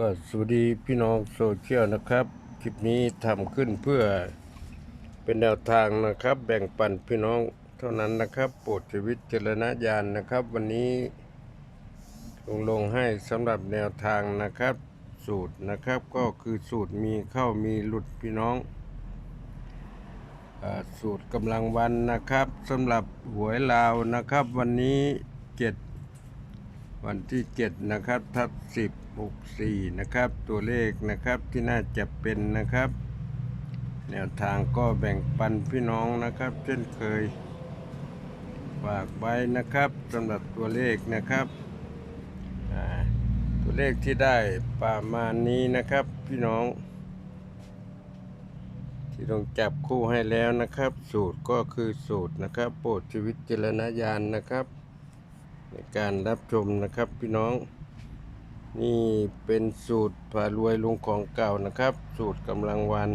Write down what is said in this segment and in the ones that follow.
ก็สวัสดีพี่น้องโซเชียลนะครับ คลิปนี้ทำขึ้นเพื่อเป็นแนวทางนะครับ แบ่งปันพี่น้องเท่านั้นนะครับโปรดชีวิตเจรณญาณนะครับ วันนี้ลงลงให้สำหรับแนวทางนะครับ สูตรนะครับก็คือสูตรมีเข้ามีหลุดพี่น้องอสูตรกำลังวันนะครับสำหรับหวยลาวนะครับ วันนี้ วันที่เจ็ดนะครับ ทับสิบหกสี่นะครับ ตัวเลขนะครับที่น่าจะเป็นนะครับ แนวทางก็แบ่งปันพี่น้องนะครับ เช่นเคย ฝากไว้นะครับสำหรับตัวเลขนะครับตัวเลขที่ได้ประมาณนี้นะครับ พี่น้อง ที่ต้องจับคู่ให้แล้วนะครับ สูตรก็คือสูตรนะครับ โปรดชีวิตจรณญาณนะครับ ในการรับชมนะครับพี่น้อง นี่เป็นสูตรผ่ารวยลุงของเก่านะครับ สูตรกำลังวัน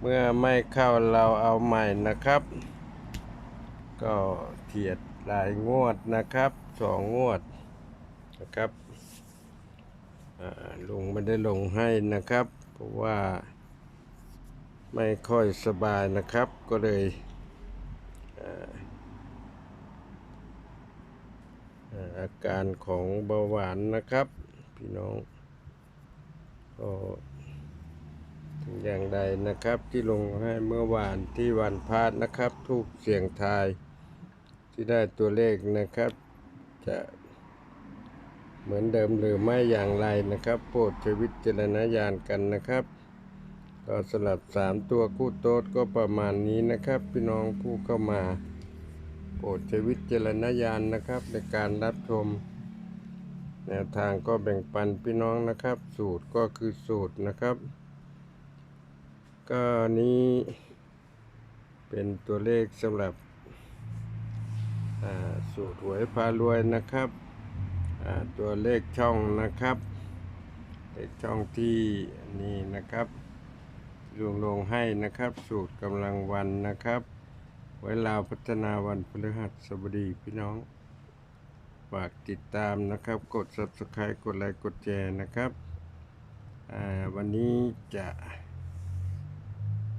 เมื่อไม่เข้าเราเอาใหม่นะครับ ก็เทียดหลายงวดนะครับสองงวดนะครับลุงไม่ได้ลงให้นะครับ เพราะว่าไม่ค่อยสบายนะครับก็เลย อาการของเบาหวานนะครับ พี่น้องก็ถึงอย่างใดนะครับที่ลงให้เมื่อวานที่วันพาดนะครับทูกเสียงทายที่ได้ตัวเลขนะครับ จะเหมือนเดิมหรือไม่อย่างไรนะครับ โปรดใช้วิจารณญาณกันนะครับ ก็สลับสามตัวคู่โต๊ดก็ประมาณนี้นะครับ พี่น้องผู้เข้ามา ปรดใช้วิจารณญาณนะครับ ในการรับชม แนวทางก็แบ่งปันพี่น้องนะครับ สูตรก็คือสูตรนะครับ ก็นี้เป็นตัวเลขสำหรับสูตรหวยพารวยนะครับ ตัวเลขช่องนะครับเลขช่องที่นี่นะครับลงลงให้นะครับ สูตรกำลังวันนะครับ ไว้ลาพัฒนาวันพฤหัสบดีพี่น้อง ฝากติดตามนะครับ กด subscribe กดไลค์กดแชร์นะครับ วันนี้จะ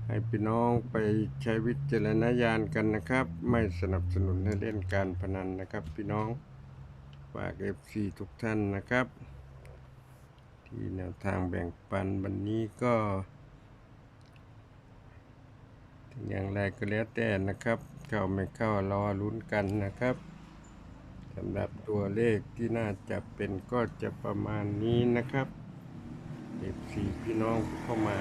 ให้พี่น้องไปใช้วิจารณญาณกันนะครับ ไม่สนับสนุนให้เล่นการพนันนะครับ พี่น้อง ฝาก FC ทุกท่านนะครับ ที่แนวทางแบ่งปันวันนี้ก็ อย่างไรก็แล้วแต่นะครับ เข้าไม่เข้ารอลุ้นกันนะครับสำหรับตัวเลขที่น่าจะเป็นก็จะประมาณนี้นะครับเด็กสี่พี่น้องเข้ามา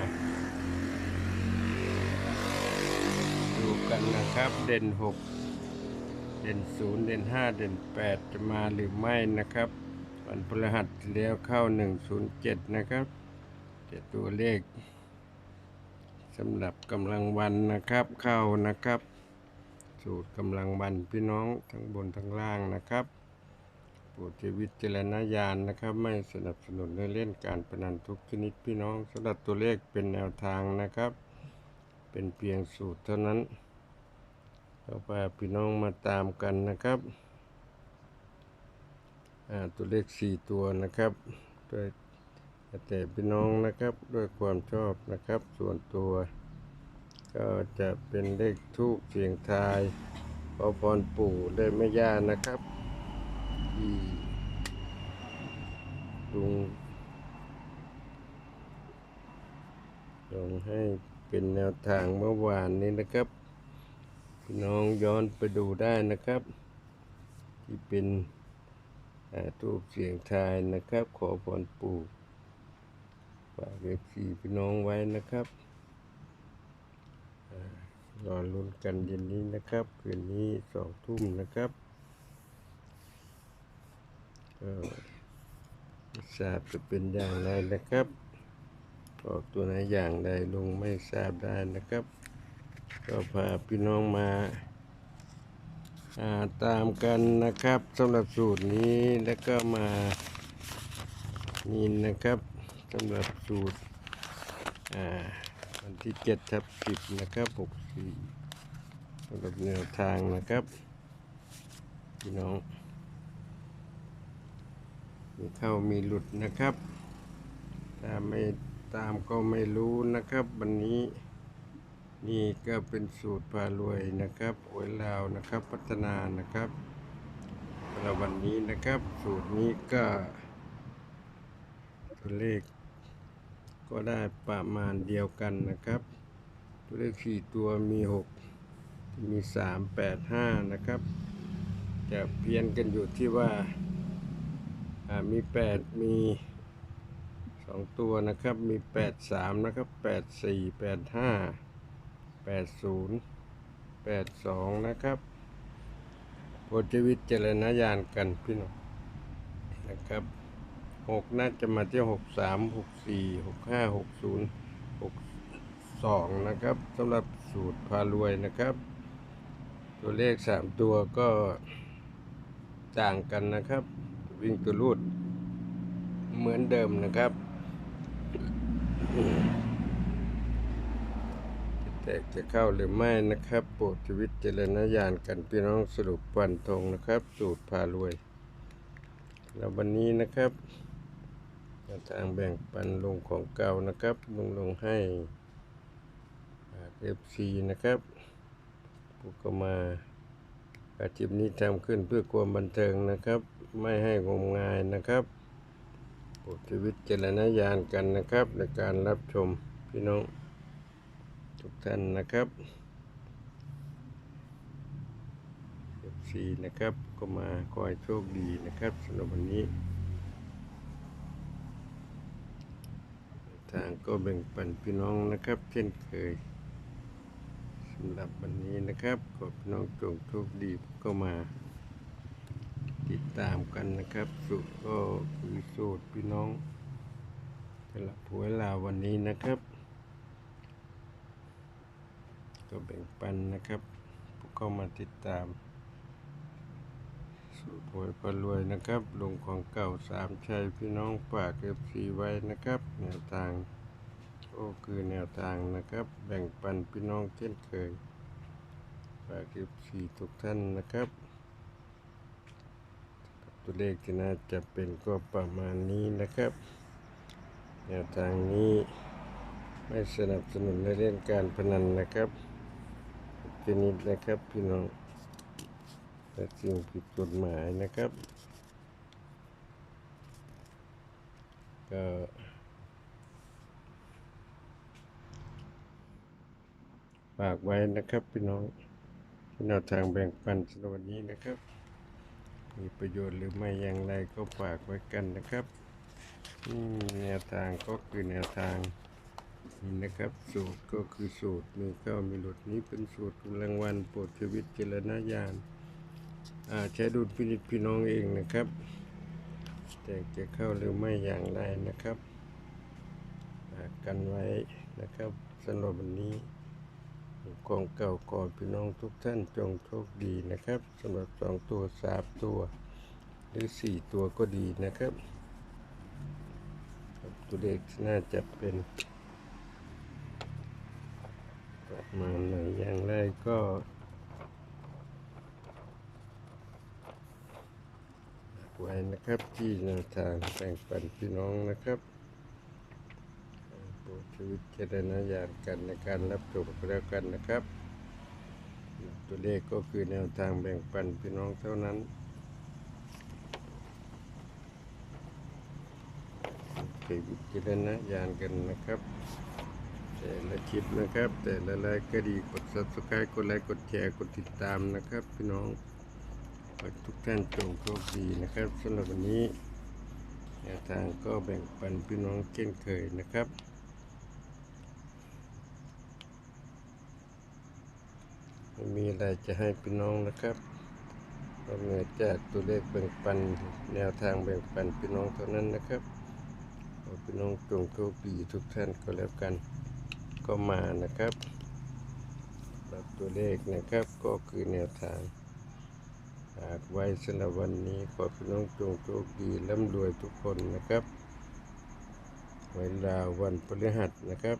ดูกันนะครับ เด่นหกเด่นศูนย์เด่นห้าเด่นแปดจะมาหรือไม่นะครับ วันพฤหัสที่แล้วเข้าหนึ่งศูนย์เจ็ดนะครับเจ็ดตัวเลข สำหรับกำลังวันนะครับเข้านะครับ สูตรกำลังวันพี่น้องทั้งบนทั้งล่างนะครับโปรดใช้วิจารณญาณนะครับ ไม่สนับสนุนให้เล่นการพนันทุกชนิดพี่น้องสำหรับตัวเลขเป็นแนวทางนะครับ เป็นเพียงสูตรเท่านั้นก็พาพี่น้องมาตามกันนะครับตัวเลขสี่ตัวนะครับโดย แต่พี่น้องนะครับด้วยความชอบนะครับ ส่วนตัว ก็จะเป็นเลขทูปเสียงทายขอพรปู่ได้ไม่ยากนะครับที่ลุงลงให้เป็นแนวทางเมื่อวานนี้นะครับพี่น้องย้อนไปดูได้นะครับ ที่เป็นทูปเสียงทายนะครับ ขอพรปู่ ฝากเอฟซีพี่น้องไว้นะครับอ่ารอลุ้นกันเย็นนี้นะครับ คืนนี้สองทุ่มนะครับก็ทราบจะเป็นอย่างไรนะครับออกตัวไหนอย่างใดลงไม่ทราบได้นะครับ ก็พาพี่น้องมาอาตามกันนะครับสำหรับสูตรนี้แล้วก็มานี่นะครับ สำหรับสูตรอ่าวันที่เจ็ดทับสิบนะครับหกสี่สำหรับแนวทางนะครับพี่น้องมีเข้ามีหลุดนะครับถ้าไม่ตามก็ไม่รู้นะครับ วันนี้นี่ก็เป็นสูตรพารวยนะครับหวยลาวนะครับ พัฒนานะครับแล้ววันนี้นะครับ สูตรนี้ก็ตัวเลข ก็ได้ประมาณเดียวกันนะครับ ตัวเลขสี่ตัวมีหกมีสามแปดห้านะครับ จะเพี้ยนกันอยู่ที่ว่ามีแปดมีสองตัวนะครับมีแปดสามนะครับแปดสี่แปดห้าแปดศูนย์แปดสองนะครับโปรดช้วิตเจารณญาณกันพี่น้องนะครับ หกน่าจะมาที่หกสามหกสี่หกห้าหกศูนย์หกสองนะครับสำหรับสูตรพารวยนะครับ ตัวเลขสามตัวก็ต่างกันนะครับ วิ่งตัวรูดเหมือนเดิมนะครับ แต่จะเข้าหรือไม่นะครับ โปรดชีวิตเจริญญาณกันพี่น้องสรุปวันทงนะครับ สูตรพารวย แล้ววันนี้นะครับ ทางแบ่งปันลงของเก่านะครับลงลงให้เอฟซีนะครับผู้ก็มาอาชีพนี้ทำขึ้นเพื่อความบันเทิงนะครับ ไม่ให้งมงายนะครับโปรดชีวิตเจรณญาณกันนะครับ ในการรับชมพี่น้องทุกท่านนะครับเอฟซีนะครับก็มาคอยโชคดีนะครับสำหรับวันนี้ ทางก็แบ่งปันพี่น้องนะครับ เช่นเคยสำหรับวันนี้นะครับขอพี่น้องจงโชคดีก็มา ติดตามกันนะครับสูตรก็คือโสูตรพี่น้องสำหรับหวลาววันนี้นะครับ ก็แบ่งปันนะครับผู้เข้ามาติดตาม สูตรวยพรวยนะครับลงของเก่าสามชัยพี่น้องฝากเอฟซีไว้นะครับ แนวทางก็คือแนวทางนะครับ แบ่งปันพี่น้องเช่นเคยฝากเอฟซีทุกท่านนะครับ ตัวเลขที่น่าจะเป็นก็ประมาณนี้นะครับ แนวทางนี้ไม่สนับสนุนในเรื่องการพนันนะครับชนิดนะครับพี่น้อง แต่สิ่งผิดกฎหมายนะครับ ก็ฝากไว้นะครับพี่น้องแนวทางแบ่งปันสำหรับวันนี้นะครับ มีประโยชน์หรือไม่อย่างไรก็ฝากไว้กันนะครับแนวทางก็คือแนวทางนี่นะครับ สูตรก็คือสูตรมีเข้ามีหลุดนี้เป็นสูตรรางวัลโปรดชีวิตเจรณญาณ อาใช้ดุลพินิจพี่น้องเองนะครับ แต่จะเข้าหรือไม่อย่างไรนะครับกันไว้นะครับสำหรับวันนี้ของเก่าก่อนพี่น้องทุกท่านจงโชคดีนะครับสำหรับสองตัวสามตัว หรือสี่ตัวก็ดีนะครับตัวเลขน่าจะเป็นประมาณไหนอย่างไรก็ ไว้นะครับ ที่แนวทางแบ่งปันพี่น้องนะครับโปรดชีวิตเจรณญาณกันในการรับชมแล้วกันนะครับ ตัวเลขก็คือแนวทางแบ่งปันพี่น้องเท่านั้นใช้วิจารณญาณกันนะครับแต่ละคลิปนะครับ แต่ละไลค์ก็ดีกด subscribe กดไลค์กดแชร์กดติดตามนะครับ พี่น้อง อทุกท่านจงโชคดีนะครับสำหรับวันนี้แนวทางก็แบ่งปันพี่น้องเช่นเคยนะครับไม่มีอะไรจะให้พี่น้องนะครับนอกเหนือจากตัวเลขแบ่งปันแนวทางแบ่งปันพี่น้องเท่านั้นนะครับขอพี่น้องจงโชคดีทุกท่านก็แล้วกันก็มานะครับแบบตัวเลขนะครับก็คือแนวทาง ฝากไว้สำหรับวันนี้ขอพี่น้องจงโชคดีร่ำรวยทุกคนนะครับ เวลาวันพฤหัสนะครับ